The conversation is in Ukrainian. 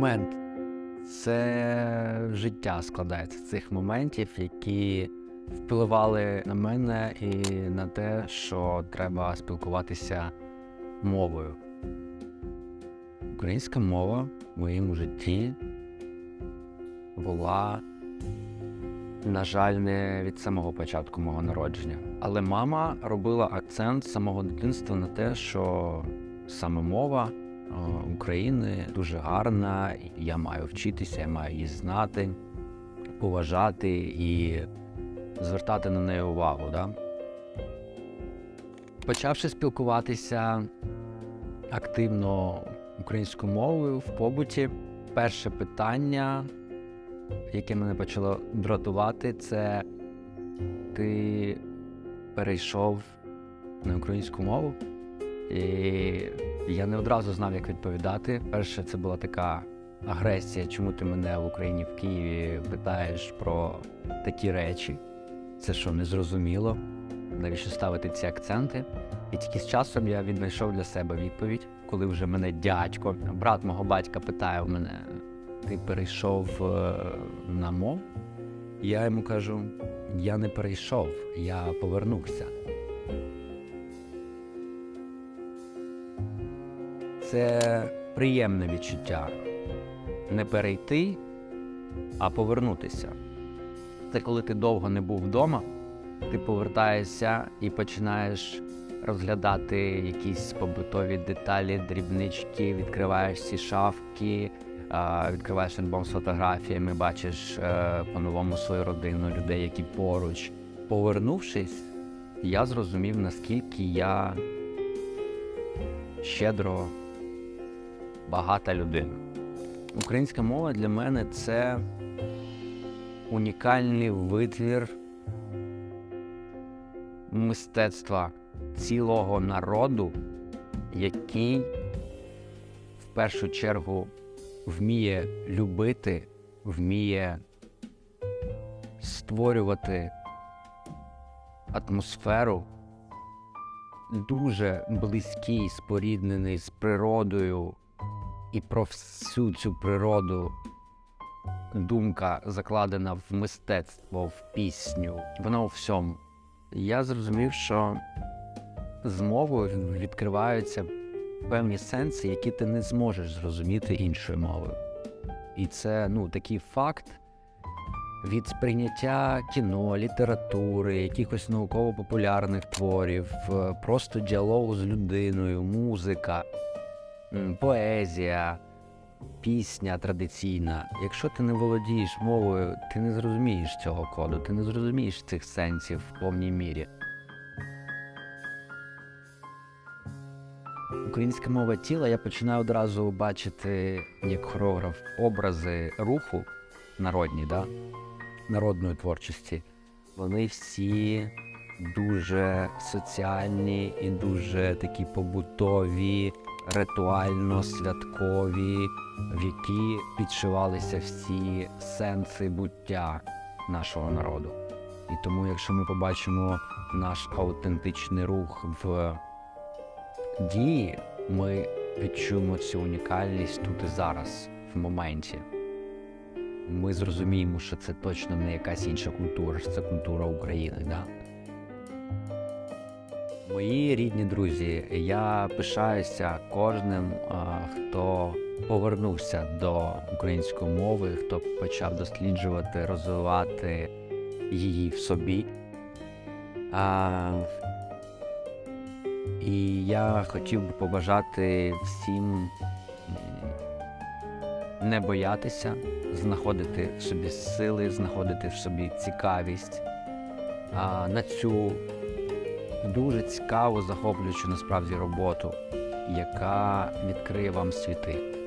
момент. Це життя складається з цих моментів, які впливали на мене і на те, що треба спілкуватися мовою. Українська мова в моєму житті була, на жаль, не від самого початку мого народження. Але мама робила акцент з самого дитинства на те, що саме мова України дуже гарна, я маю вчитися, я маю її знати, поважати і звертати на неї увагу. Да? Почавши спілкуватися активно українською мовою в побуті, перше питання, яке мене почало дратувати, це ти перейшов на українську мову. І я не одразу знав, як відповідати. Перше, це була така агресія, чому ти мене в Україні в Києві питаєш про такі речі. Це що, незрозуміло? Навіщо ставити ці акценти? І тільки з часом я віднайшов для себе відповідь, коли вже мене дядько, брат мого батька питає в мене: ти перейшов е, на мов? Я йому кажу: я не перейшов, я повернувся. Це приємне відчуття не перейти, а повернутися. Це коли ти довго не був вдома, ти повертаєшся і починаєш розглядати якісь побутові деталі, дрібнички, відкриваєш ці шафки, відкриваєш альбом з фотографіями, бачиш е, по-новому свою родину, людей, які поруч. Повернувшись, я зрозумів, наскільки я щедро багата людина. Українська мова для мене це унікальний витвір мистецтва цілого народу, який в першу чергу вміє любити, вміє створювати атмосферу, дуже близький, споріднений з природою, і про всю цю природу думка закладена в мистецтво, в пісню, вона у всьому. Я зрозумів, що з мовою відкриваються певні сенси, які ти не зможеш зрозуміти іншою мовою. І це ну, такий факт від сприйняття кіно, літератури, якихось науково-популярних творів, е, просто діалогу з людиною, музика, поезія, пісня традиційна. Якщо ти не володієш мовою, ти не зрозумієш цього коду, ти не зрозумієш цих сенсів в повній мірі. Українська мова тіла я починаю одразу бачити як хореограф образи руху народні, да? народної творчості. Вони всі дуже соціальні і дуже такі побутові, ритуально-святкові, в які підшивалися всі сенси буття нашого народу. І тому, якщо ми побачимо наш аутентичний рух в дії, ми відчуємо цю унікальність тут і зараз, в моменті. Ми зрозуміємо, що це точно не якась інша культура, що це культура України. Да? Мої рідні друзі, я пишаюся кожним, хто повернувся до української мови, хто почав досліджувати, розвивати її в собі. А, і я хотів би побажати всім не боятися, знаходити в собі сили, знаходити в собі цікавість а, на цю дуже цікаву, захоплюючу насправді роботу, яка відкриє вам світи.